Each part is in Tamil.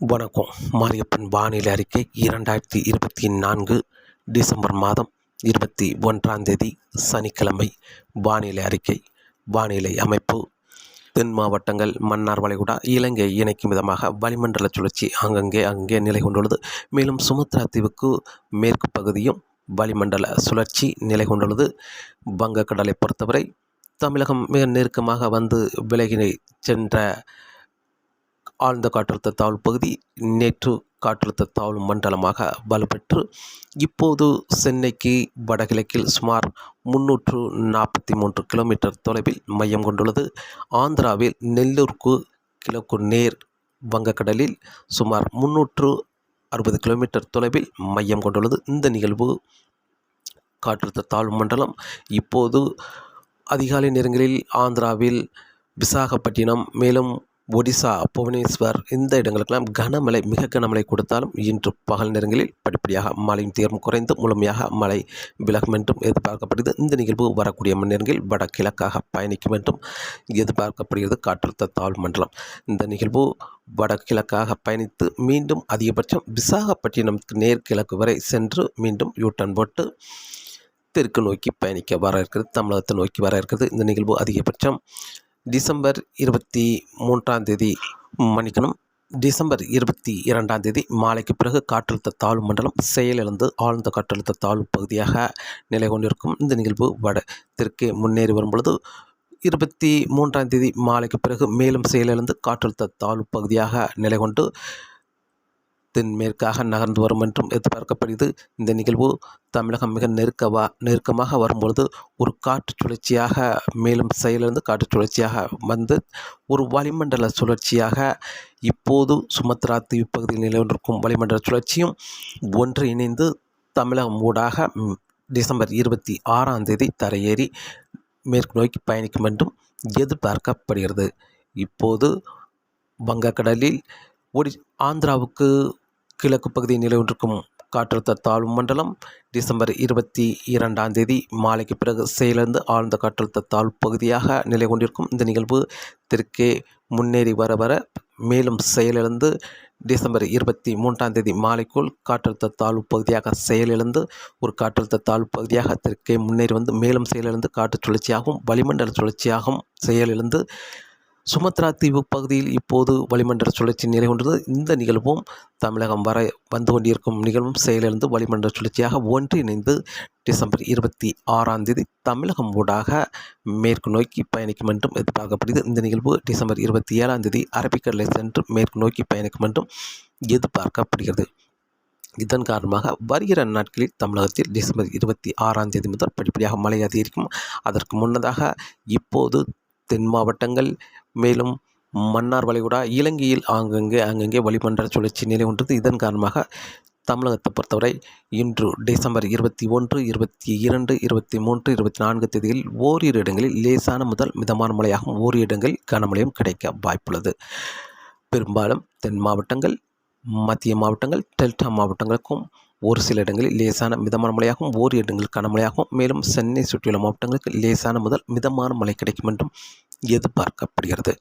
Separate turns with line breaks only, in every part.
வணக்கம். மாரியப்பன் வானிலை அறிக்கை இரண்டாயிரத்தி இருபத்தி நான்கு டிசம்பர் மாதம் இருபத்தி ஒன்றாம் தேதி சனிக்கிழமை. வானிலை அறிக்கை வானிலை அமைப்பு. தென் மாவட்டங்கள் மன்னார் வளைகுடா இலங்கை இணைக்கும் விதமாக வளிமண்டல சுழற்சி அங்கங்கே அங்கே நிலை கொண்டுள்ளது. மேலும் சுமத்ரா தீவுக்கு மேற்கு பகுதியும் வளிமண்டல சுழற்சி நிலை கொண்டுள்ளது. வங்கக்கடலை பொறுத்தவரை தமிழகம் மிக நெருக்கமாக வந்து விலகினை சென்ற ஆழ்ந்த காற்றழுத்த தாழ்வு பகுதி நேற்று காற்றழுத்த தாழ்வு மண்டலமாக வலுப்பெற்று இப்போது சென்னைக்கு வடகிழக்கில் சுமார் முன்னூற்று நாற்பத்தி மூன்று கிலோமீட்டர் தொலைவில் மையம் கொண்டுள்ளது. ஆந்திராவில் நெல்லூருக்கு கிழக்கு நேர் வங்கக்கடலில் சுமார் முன்னூற்று அறுபது கிலோமீட்டர் தொலைவில் மையம் கொண்டுள்ளது. இந்த நிகழ்வு காற்றழுத்த தாழ்வு மண்டலம் இப்போது அதிகாலை நேரங்களில் ஆந்திராவில் விசாகப்பட்டினம் மேலும் ஒடிசா புவனேஸ்வர் இந்த இடங்களுக்கெல்லாம் கனமழை மிக கனமழை கொடுத்தாலும் இன்று பகல் நேரங்களில் படிப்படியாக மழையின் தீர்வு குறைந்து முழுமையாக மழை விலகும் என்றும் எதிர்பார்க்கப்படுகிறது. இந்த நிகழ்வு வரக்கூடிய மணி நேரங்களில் வடகிழக்காக பயணிக்கும் என்றும் எதிர்பார்க்கப்படுகிறது. காற்றழுத்த தாழ்வு மண்டலம். இந்த நிகழ்வு வடகிழக்காக பயணித்து மீண்டும் அதிகபட்சம் விசாகப்பட்டினத்துக்கு நேர்கிழக்கு வரை சென்று மீண்டும் யூட்டன் போட்டு தெற்கு நோக்கி பயணிக்க வர இருக்கிறது தமிழகத்தை நோக்கி வர இருக்கிறது. இந்த நிகழ்வு அதிகபட்சம் டிசம்பர் இருபத்தி மூன்றாம் தேதி மன்னிக்கணும். டிசம்பர் இருபத்தி இரண்டாம் தேதி மாலைக்கு பிறகு காற்றழுத்த தாழ்வு மண்டலம் செயலிழந்து ஆழ்ந்த காற்றழுத்த தாழ்வு பகுதியாக நிலை கொண்டிருக்கும். இந்த நிகழ்வு வட தெற்கே முன்னேறி வரும் பொழுது இருபத்தி மூன்றாம் தேதி மாலைக்கு பிறகு மேலும் செயலிழந்து காற்றழுத்த தாழ்வு பகுதியாக நிலை கொண்டு தென்மேற்காக நகர்ந்து வரும் என்றும் எதிர்பார்க்கப்படுகிறது. இந்த நிகழ்வு தமிழகம் மிக நெருக்கவா நெருக்கமாக வரும்பொழுது ஒரு காற்று சுழற்சியாக மேலும் செயலிருந்து காற்று சுழற்சியாக வந்து ஒரு வளிமண்டல சுழற்சியாக இப்போது சுமத்ரா தீவு பகுதியில் நிலவொன்றிருக்கும் வளிமண்டல சுழற்சியும் ஒன்று இணைந்து தமிழகம் ஊடாக டிசம்பர் இருபத்தி ஆறாம் தேதி தரையேறி மேற்கு நோக்கி பயணிக்கும் என்றும் எதிர்பார்க்கப்படுகிறது. இப்போது வங்கக்கடலில் ஒடி ஆந்திராவுக்கு கிழக்கு பகுதியில் நிலவொன்றிருக்கும் காற்றழுத்த தாழ்வு மண்டலம் டிசம்பர் இருபத்தி இரண்டாம் தேதி மாலைக்கு பிறகு செயலிழந்து ஆழ்ந்த காற்றழுத்த தாழ்வு பகுதியாக நிலை கொண்டிருக்கும் இந்த நிகழ்வு தெற்கே முன்னேறி வர வர மேலும் செயலிழந்து டிசம்பர் இருபத்தி மூன்றாம் தேதி மாலைக்குள் காற்றழுத்த தாழ்வு பகுதியாக செயலிழந்து ஒரு காற்றழுத்த தாழ்வு பகுதியாக தெற்கே முன்னேறி வந்து மேலும் செயலிழந்து காற்று சுழற்சியாகவும் வளிமண்டல சுழற்சியாகவும் செயலிழந்து சுமத்ரா தீவு பகுதியில் இப்போது வளிமண்டல சுழற்சி நிலை கொண்டது இந்த நிகழ்வும் தமிழகம் வர வந்து கொண்டிருக்கும் நிகழ்வும். செயலிழந்து வளிமண்டல சுழற்சியாக ஒன்றிணைந்து டிசம்பர் இருபத்தி ஆறாம் தேதி தமிழகம் ஊடாக மேற்கு நோக்கி பயணிக்கும் என்றும் எதிர்பார்க்கப்படுகிறது. இந்த நிகழ்வு டிசம்பர் இருபத்தி ஏழாம் தேதி அரபிக்கடலை சென்று மேற்கு நோக்கி பயணிக்கும் என்றும் எதிர்பார்க்கப்படுகிறது. இதன் காரணமாக வருகிற நாட்களில் தமிழகத்தில் டிசம்பர் இருபத்தி ஆறாம் தேதி முதல் படிப்படியாக மழை அதிகரிக்கும் அதற்கு முன்னதாக இப்போது தென் மாவட்டங்கள் மேலும் மன்னார் வளைகுடா இலங்கையில் ஆங்கங்கே அங்கங்கே வளிமண்டல சுழற்சி நிலை ஒன்றது. இதன் காரணமாக தமிழகத்தை பொறுத்தவரை இன்று டிசம்பர் இருபத்தி ஒன்று இருபத்தி இரண்டு இருபத்தி மூன்று இருபத்தி நான்கு தேதியில் ஓரிரு இடங்களில் லேசான முதல் மிதமான மழையாகவும் ஓரிரு இடங்களில் கனமழையும் கிடைக்க வாய்ப்புள்ளது. பெரும்பாலும் தென் மாவட்டங்கள் மத்திய மாவட்டங்கள் டெல்டா மாவட்டங்களுக்கும் ஒரு சில இடங்களில் லேசான மிதமான மழையாகவும் ஓர் இடங்களில் கனமழையாகவும் மேலும் சென்னை சுற்றியுள்ள மாவட்டங்களுக்கு லேசான முதல் மிதமான மழை கிடைக்கும் என்றும் எதிர்பார்க்கப்படுகிறது.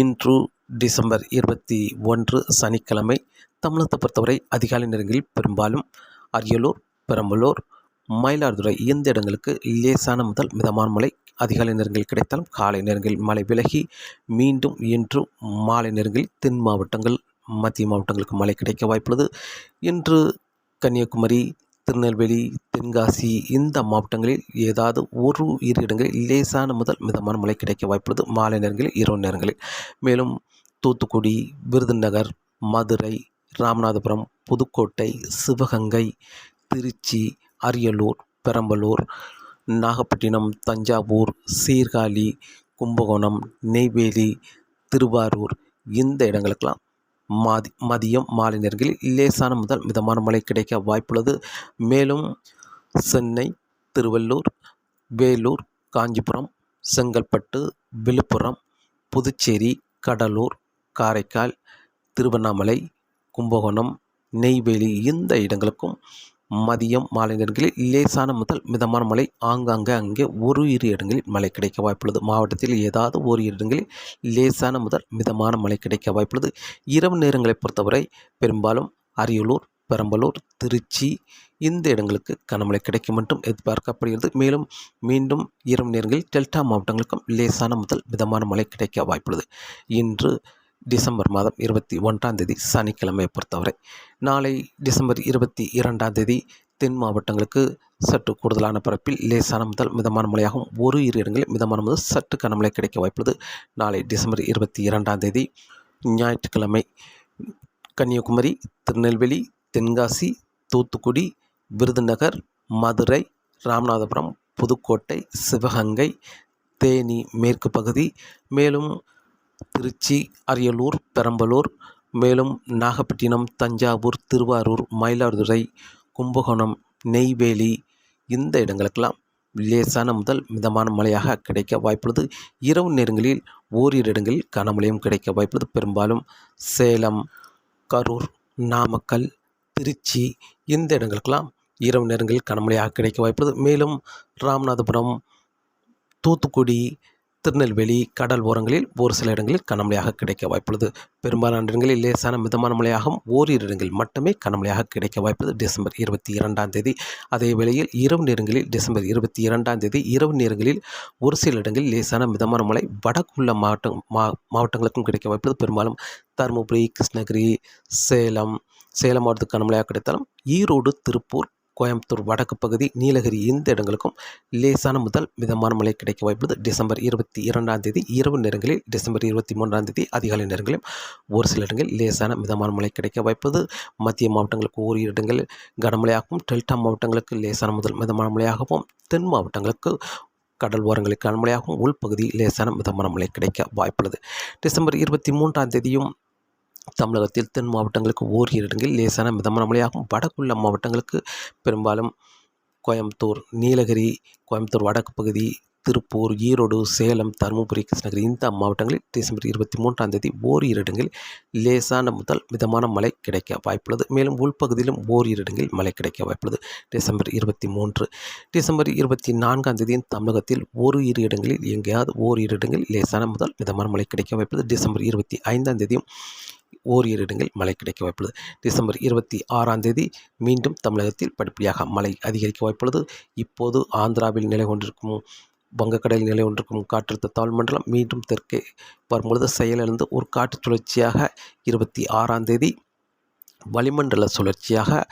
இன்று டிசம்பர் இருபத்தி ஒன்று சனிக்கிழமை தமிழகத்தை பொறுத்தவரை அதிகாலை நேரங்களில் பெரும்பாலும் அரியலூர் பெரம்பலூர் மயிலாடுதுறை இந்த இடங்களுக்கு லேசான முதல் மிதமான மழை அதிகாலை நேரங்களில் கிடைத்தாலும் காலை நேரங்களில் மழை விலகி மீண்டும் இன்று மாலை நேரங்களில் தென் மாவட்டங்கள் மத்திய மாவட்டங்களுக்கு மழை கிடைக்க வாய்ப்புள்ளது. இன்று கன்னியாகுமரி திருநெல்வேலி தென்காசி இந்த மாவட்டங்களில் ஏதாவது ஒரு இரு இடங்களில் லேசான முதல் மிதமான மழை கிடைக்க வாய்ப்புள்ளது. மாலை நேரங்களில் இரவு நேரங்களில். மேலும் தூத்துக்குடி விருதுநகர் மதுரை ராமநாதபுரம் புதுக்கோட்டை சிவகங்கை திருச்சி அரியலூர் பெரம்பலூர் நாகப்பட்டினம் தஞ்சாவூர் சீர்காழி கும்பகோணம் நெய்வேலி திருவாரூர் இந்த இடங்களுக்கெல்லாம் மாதி மதியம் மாலை நேரங்களில் லேசான முதல் மிதமான மழை கிடைக்க வாய்ப்புள்ளது. மேலும் சென்னை திருவள்ளூர் வேலூர் காஞ்சிபுரம் செங்கல்பட்டு விழுப்புரம் புதுச்சேரி கடலூர் காரைக்கால் திருவண்ணாமலை கும்பகோணம் நெய்வேலி இந்த இடங்களுக்கும் மதியம் மாலை நேரங்களில் லேசான முதல் மிதமான மழை ஆங்காங்கே அங்கே ஒரு இரு இடங்களில் மழை கிடைக்க வாய்ப்புள்ளது. மாவட்டத்தில் ஏதாவது ஒரு இடங்களில் லேசான முதல் மிதமான மழை கிடைக்க வாய்ப்புள்ளது. இரவு நேரங்களை பொறுத்தவரை பெரும்பாலும் அரியலூர் பெரம்பலூர் திருச்சி இந்த இடங்களுக்கு கனமழை கிடைக்கும் என்றும் எதிர்பார்க்கப்படுகிறது. மேலும் மீண்டும் இரவு நேரங்களில் டெல்டா மாவட்டங்களுக்கும் லேசான முதல் மிதமான மழை கிடைக்க வாய்ப்புள்ளது. இன்று டிசம்பர் மாதம் இருபத்தி ஒன்றாம் தேதி சனிக்கிழமையை பொறுத்தவரை. நாளை டிசம்பர் இருபத்தி இரண்டாம் தேதி தென் மாவட்டங்களுக்கு சற்று கூடுதலான பரப்பில் லேசான முதல் மிதமான மழையாகவும் ஒரு இரு இடங்களில் மிதமான முதல் சற்று கனமழை கிடைக்க வாய்ப்புள்ளது. நாளை டிசம்பர் இருபத்தி இரண்டாம் தேதி ஞாயிற்றுக்கிழமை கன்னியாகுமரி திருநெல்வேலி தென்காசி தூத்துக்குடி விருதுநகர் மதுரை ராமநாதபுரம் புதுக்கோட்டை சிவகங்கை தேனி மேற்கு பகுதி மேலும் திருச்சி அரியலூர் பெரம்பலூர் மேலும் நாகப்பட்டினம் தஞ்சாவூர் திருவாரூர் மயிலாடுதுறை கும்பகோணம் நெய்வேலி இந்த இடங்களுக்கெல்லாம் லேசான முதல் மிதமான மழையாக கிடைக்க வாய்ப்புள்ளது. இரவு நேரங்களில் ஓரிரு இடங்களில் கனமழையும் கிடைக்க வாய்ப்புள்ளது. பெரும்பாலும் சேலம் கரூர் நாமக்கல் திருச்சி இந்த இடங்களுக்கெல்லாம் இரவு நேரங்களில் கனமழையாக கிடைக்க வாய்ப்புள்ளது. மேலும் ராமநாதபுரம் தூத்துக்குடி திருநெல்வேலி கடல் ஓரங்களில் ஒரு சில இடங்களில் கனமழையாக கிடைக்க வாய்ப்புள்ளது. பெரும்பாலான இடங்களில் லேசான மிதமான மழையாகவும் ஓரிரு இடங்களில் மட்டுமே கனமழையாக கிடைக்க வாய்ப்புள்ளது. டிசம்பர் இருபத்தி இரண்டாம் தேதி. அதே வேளையில் இரவு நேரங்களில் டிசம்பர் இருபத்தி இரண்டாம் தேதி இரவு நேரங்களில் ஒரு சில இடங்களில் லேசான மிதமான மழை வடக்குள்ள மாவட்டம் மா மாவட்டங்களுக்கும் கிடைக்க வாய்ப்புள்ளது. பெரும்பாலும் தருமபுரி கிருஷ்ணகிரி சேலம் சேலம் மாவட்டத்துக்கு கனமழையாக கிடைத்தாலும் ஈரோடு திருப்பூர் கோயம்புத்தூர் வடக்கு பகுதி நீலகிரி இந்த இடங்களுக்கும் லேசான முதல் மிதமான மழை கிடைக்க வாய்ப்புள்ளது. டிசம்பர் இருபத்தி இரண்டாம் தேதி இரவு நேரங்களில் டிசம்பர் இருபத்தி மூன்றாம் தேதி அதிகாலை நேரங்களிலும் ஒரு சில இடங்களில் லேசான மிதமான மழை கிடைக்க வாய்ப்பது மத்திய மாவட்டங்களுக்கு ஓரிரு இடங்களில் கனமழையாகவும் டெல்டா மாவட்டங்களுக்கு லேசான முதல் மிதமான மழையாகவும் தென் மாவட்டங்களுக்கு கடல் ஓரங்களில் கனமழையாகவும் உள்பகுதி லேசான மிதமான மழை கிடைக்க வாய்ப்புள்ளது. டிசம்பர் இருபத்தி மூன்றாம் தேதியும் தமிழகத்தில் தென் மாவட்டங்களுக்கு ஓரிரு இடங்களில் லேசான மிதமான மழையாகும். வடக்குள்ள மாவட்டங்களுக்கு பெரும்பாலும் கோயம்புத்தூர் நீலகிரி கோயம்புத்தூர் வடக்கு பகுதி திருப்பூர் ஈரோடு சேலம் தருமபுரி கிருஷ்ணகிரி இந்த மாவட்டங்களில் டிசம்பர் இருபத்தி மூன்றாம் தேதி ஓரிரு இடங்களில் லேசான முதல் மிதமான மழை கிடைக்க வாய்ப்புள்ளது. மேலும் உள்பகுதியிலும் ஓரிரு இடங்களில் மழை கிடைக்க வாய்ப்புள்ளது. டிசம்பர் இருபத்தி மூன்று டிசம்பர் இருபத்தி நான்காம் தேதியும் தமிழகத்தில் ஒரு இரு இடங்களில் எங்கேயாவது ஓரிரு இடங்களில் லேசான முதல் மிதமான மழை கிடைக்க வாய்ப்புள்ளது. டிசம்பர் இருபத்தி ஐந்தாம் தேதியும் ஓரிரு மழை கிடைக்க வாய்ப்புள்ளது. டிசம்பர் இருபத்தி ஆறாம் தேதி மீண்டும் தமிழகத்தில் படிப்படியாக மழை அதிகரிக்க வாய்ப்புள்ளது. இப்போது ஆந்திராவில் நிலை கொண்டிருக்கும் வங்கக்கடலில் நிலை கொண்டிருக்கும் காற்றழுத்த தாழ்வு மண்டலம் மீண்டும் தெற்கே வரும்பொழுது செயலிழந்து ஒரு காற்று சுழற்சியாக இருபத்தி ஆறாம் தேதி வளிமண்டல சுழற்சியாக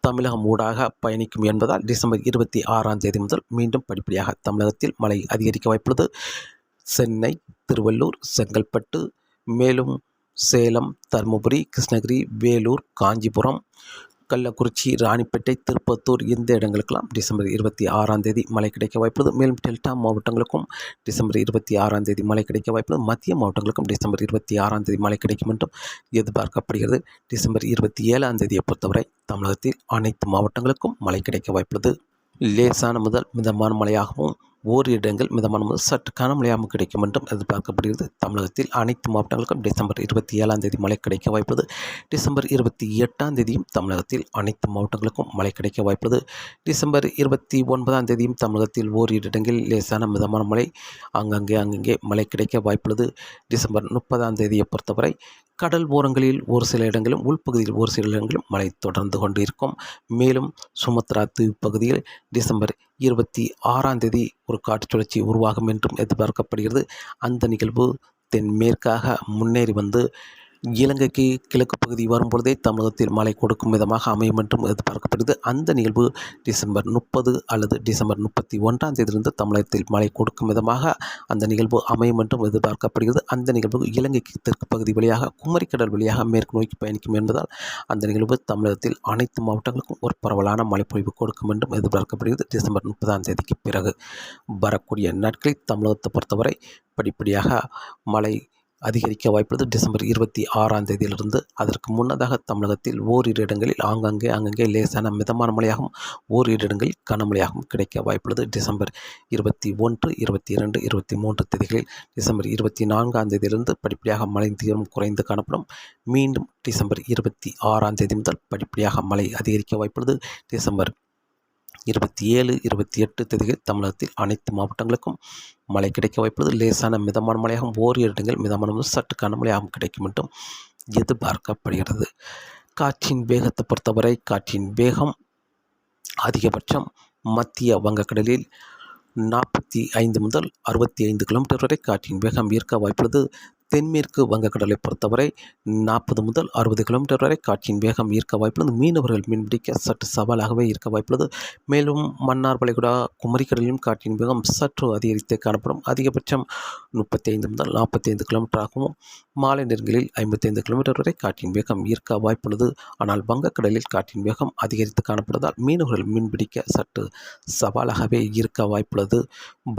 தமிழகம் ஊடாக பயணிக்கும் என்பதால் டிசம்பர் இருபத்தி ஆறாம் தேதி முதல் மீண்டும் படிப்படியாக தமிழகத்தில் மழை அதிகரிக்க வாய்ப்புள்ளது. சென்னை திருவள்ளூர் செங்கல்பட்டு மேலும் சேலம் தருமபுரி கிருஷ்ணகிரி வேலூர் காஞ்சிபுரம் கள்ளக்குறிச்சி ராணிப்பேட்டை திருப்பத்தூர் இந்த இடங்களுக்கெல்லாம் டிசம்பர் இருபத்தி ஆறாம் தேதி மழை கிடைக்க வாய்ப்புள்ளது. மேலும் டெல்டா மாவட்டங்களுக்கும் டிசம்பர் இருபத்தி ஆறாம் தேதி மழை கிடைக்க வாய்ப்புள்ளது. மத்திய மாவட்டங்களுக்கும் டிசம்பர் இருபத்தி ஆறாம் தேதி மழை கிடைக்கும் என்றும் எதிர்பார்க்கப்படுகிறது. டிசம்பர் இருபத்தி ஏழாம் தேதியை பொறுத்தவரை தமிழகத்தில் அனைத்து மாவட்டங்களுக்கும் மழை கிடைக்க வாய்ப்புள்ளது. லேசான முதல் மிதமான மழையாகவும் ஓரிரு இடங்கள் மிதமான முதல் சற்று கனமழையாமல் கிடைக்கும் என்றும் எதிர்பார்க்கப்படுகிறது. தமிழகத்தில் அனைத்து மாவட்டங்களுக்கும் டிசம்பர் இருபத்தி ஏழாம் தேதி மழை கிடைக்க வாய்ப்பது டிசம்பர் இருபத்தி எட்டாம் தேதியும் தமிழகத்தில் அனைத்து மாவட்டங்களுக்கும் மழை கிடைக்க வாய்ப்பது டிசம்பர் இருபத்தி ஒன்பதாம் தேதியும் தமிழகத்தில் ஓரிரு இடங்களில் லேசான மிதமான மழை அங்கங்கே அங்கங்கே மழை கிடைக்க வாய்ப்புள்ளது. டிசம்பர் முப்பதாம் தேதியை பொறுத்தவரை கடல் ஓரங்களில் ஒரு சில இடங்களிலும் உள்பகுதியில் ஒரு சில இடங்களிலும் மழை தொடர்ந்து கொண்டு இருக்கும் மேலும் சுமத்ரா தீவு பகுதியில் டிசம்பர் இருபத்தி ஆறாம் தேதி ஒரு காற்று சுழற்சி உருவாகும் என்றும் எதிர்பார்க்கப்படுகிறது. அந்த நிகழ்வு தென்மேற்காக முன்னேறி வந்து இலங்கைக்கு கிழக்கு பகுதி வரும்பொழுதே தமிழகத்தில் மழை கொடுக்கும் விதமாக அமையும் என்றும் எதிர்பார்க்கப்படுகிறது அந்த நிகழ்வு டிசம்பர் முப்பது அல்லது டிசம்பர் முப்பத்தி ஒன்றாம் தேதியிலிருந்து தமிழகத்தில் மழை கொடுக்கும் விதமாக அந்த நிகழ்வு அமையும் என்றும் எதிர்பார்க்கப்படுகிறது. அந்த நிகழ்வு இலங்கைக்கு தெற்கு பகுதி வழியாக குமரிக்கடல் வழியாக மேற்கு நோக்கி பயணிக்கும் என்பதால் அந்த நிகழ்வு தமிழகத்தில் அனைத்து மாவட்டங்களுக்கும் ஒரு பரவலான மழைப்பொழிவு கொடுக்கும் என்றும் எதிர்பார்க்கப்படுகிறது. டிசம்பர் முப்பதாம் தேதிக்கு பிறகு வரக்கூடிய நாட்களில் தமிழகத்தை பொறுத்தவரை படிப்படியாக மழை அதிகரிக்க வாய்ப்புள்ளது. டிசம்பர் இருபத்தி ஆறாம் தேதியிலிருந்து அதற்கு முன்னதாக தமிழகத்தில் ஓரிரு இடங்களில் ஆங்காங்கே அங்கங்கே லேசான மிதமான மழையாகவும் ஓரிரு இடங்களில் கனமழையாகவும் கிடைக்க வாய்ப்புள்ளது. டிசம்பர் இருபத்தி ஒன்று இருபத்தி இரண்டு இருபத்தி மூன்று தேதிகளில் டிசம்பர் இருபத்தி நான்காம் தேதியிலிருந்து படிப்படியாக மழை தீவிரம் குறைந்து காணப்படும். மீண்டும் டிசம்பர் இருபத்தி ஆறாம் தேதி முதல் படிப்படியாக மழை அதிகரிக்க வாய்ப்புள்ளது. டிசம்பர் இருபத்தி ஏழு இருபத்தி எட்டு தேதிகள் தமிழகத்தில் அனைத்து மாவட்டங்களுக்கும் மழை கிடைக்க வாய்ப்புள்ளது. லேசான மிதமான மழையாகவும் ஓரிரு இடங்கள் மிதமான முதல் சற்று கனமழையாகவும் கிடைக்கும் என்றும் எதிர்பார்க்கப்படுகிறது. காற்றின் வேகத்தை பொறுத்தவரை காற்றின் வேகம் அதிகபட்சம் மத்திய வங்கக்கடலில் நாற்பத்தி ஐந்து முதல் அறுபத்தி ஐந்து கிலோமீட்டர் வரை காற்றின் வேகம் ஈர்க்க வாய்ப்புள்ளது. தென்மேற்கு வங்கக்கடலை பொறுத்தவரை நாற்பது முதல் அறுபது கிலோமீட்டர் வரை காற்றின் வேகம் ஈர்க்க வாய்ப்புள்ளது. மீனவர்கள் மீன்பிடிக்க சற்று சவாலாகவே இருக்க வாய்ப்புள்ளது. மேலும் மன்னார் வளைகுடா குமரிக்கடலிலும் காற்றின் வேகம் சற்று அதிகரித்தே காணப்படும். அதிகபட்சம் முப்பத்தைந்து முதல் நாற்பத்தைந்து கிலோமீட்டர் ஆகவும் மாலை நேரங்களில் ஐம்பத்தைந்து கிலோமீட்டர் வரை காற்றின் வேகம் ஈர்க்க வாய்ப்புள்ளது. ஆனால் வங்கக்கடலில் காற்றின் வேகம் அதிகரித்து காணப்படுவதால் மீனவர்கள் மீன்பிடிக்க சற்று சவாலாகவே இருக்க வாய்ப்புள்ளது.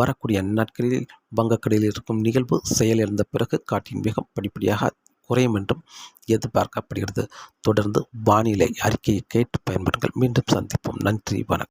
வரக்கூடிய நாட்களில் வங்கக்கடலில் இருக்கும் நிகழ்வு செயலிழந்த பிறகு காற்றின் வேகம் படிப்படியாக குறையும் என்றும் எதிர்பார்க்கப்படுகிறது. தொடர்ந்து வானிலை அறிக்கையை கேட்டு பயன்படுங்கள். மீண்டும் சந்திப்போம். நன்றி. வணக்கம்.